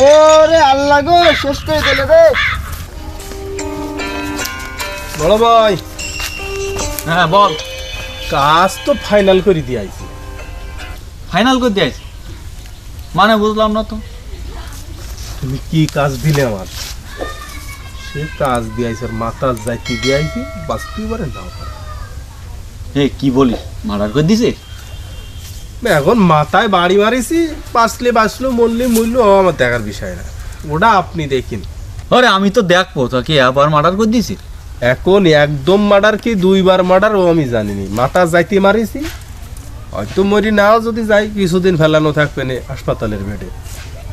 ওরে আল্লাহ গো শেষ করে দিলে রে। বড় ভাই। হ্যাঁ বল। কাজ তো ফাইনাল করে দিয়ে আইছি। ফাইনাল করে দিয়েছি মানে বুঝলাম না তো। তুমি কি কাজ দিলে আমার? সে কাজ দিয়ে আইছি আর মাতার যাইতে দিয়ে আইছি বাঁচতেই পারে নাও পারে এ কি বলিস? মার্ডার করে দিছে? না, এখন মাথায় বাড়ি মারিছি বাঁচলে বাঁচলো মরলে মূল্য আমার দেখার বিষয় না। ওটা আপনি দেখিন। আরে আমি তো দেখব তো কি আবার মার্ডার করে দিছি এখন একদম মার্ডার কি দুইবার মার্ডার ও আমি জানিনি। মাথা যাইতে মারিছি। হয়তো মরি নাও যদি যাই কিছুদিন ফেলানো থাকবে না হাসপাতালের বেডে।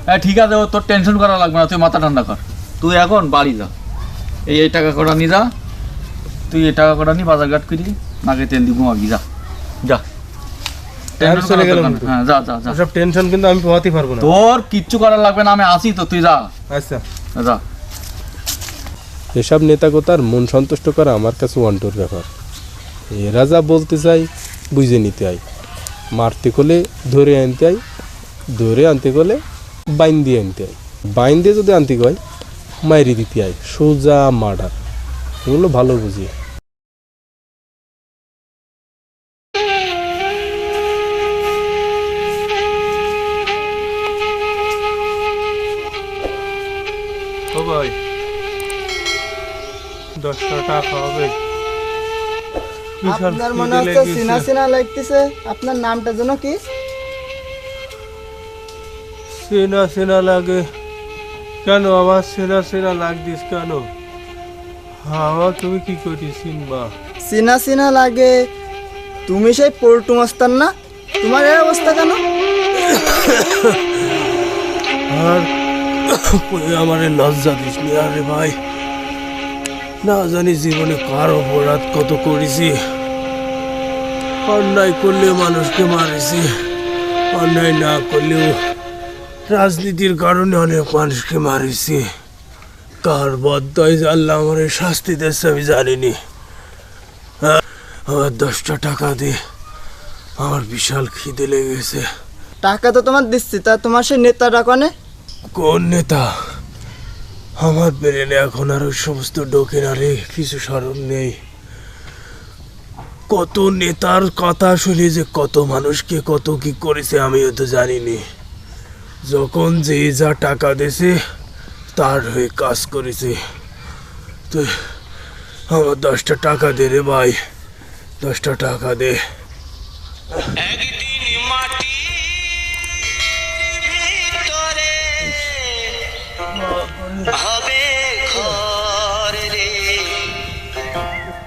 হ্যাঁ ঠিক আছে ও তোর টেনশন করা লাগবে না তুই মাথা ঠান্ডা কর। তুই এখন বাড়ি যা। এই এই টাকা কটা নি যা। তুই এই টাকা কটা নি বাজার ঘাট করি নাকে তেল দি ঘুমাবি যা। যা। চলে একটু। হ্যাঁ যা যা যা। ওসব টেনশন কিন্তু আমি পোহাতে পারব না। তোর কিচ্ছু করার লাগবে না আমি আসি তো তুই যা। আচ্ছা। যা। এসব নেতাকতার মন সন্তুষ্ট করা আমার কাছে ওয়ান্টুর ব্যাপার। এরা যা বলতে চাই বুঝে নিতে আই মারতে করলে ধরে আনতে আই ধরে আনতে করলে বাইন দিয়ে আনতে আই বাইন দিয়ে যদি আনতে কয় মাইরি দিতে আই সোজা মার্ডার। এগুলো ভালো বুঝি। ভাই দশটা টাকা হবে। আপনার মনে হচ্ছে। চিনা চিনা লাগতেছে? আপনার নামটা যেন কি? চেনা চেনা লাগে। কেন আমার চেনা চেনা লাগদিস কেন? আমার তুমি কি করি চিনবা? চিনা চিনা লাগে। তুমি সেই পল্টু মাস্তার না? তোমার এই অবস্থা কেন? আর কই আমারে লজ্জা দিস আরে ভাই? না জানি জীবনে কার অপরাধ কত করেছি। অন্যায় করলে মানুষকে মারেছি। অন্যায় না করলেও রাজনীতির কারণে অনেক মানুষকে মারেছি। কার বদ্দয় আল্লাহ আমার শাস্তি দিচ্ছে আমি জানিনি। আহ, আমার দশটা টাকা দে। আমার বিশাল খিদে লেগেছে। টাকা তো তোমার দিচ্ছি তা তোমার সেই নেতাটা কনে? কোন নেতা? আমার ব্রেনে এখন আর ওই সমস্ত ডোকে না রে কিছু স্মরণ নেই। কত নেতার কথা শুনি যে কত মানুষকে কত কি করেছে আমিও তো জানিনি। যখন যে যা টাকা দেছে তার হয়ে কাজ করেছে। তো আমার দশটা টাকা দে রে ভাই। দশটা টাকা দে।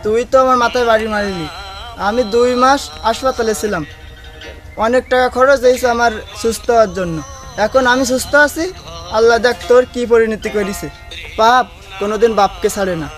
তুই তো আমার মাথায় বাড়ি মারিনি আমি দুই মাস হাসপাতালে ছিলাম। অনেক টাকা খরচ হয়েছে আমার সুস্থ হওয়ার জন্য। এখন আমি সুস্থ আছি। আল্লাহ দেখ তোর কি পরিণতি করেছে। পাপ কোনোদিন বাপকে ছাড়ে না।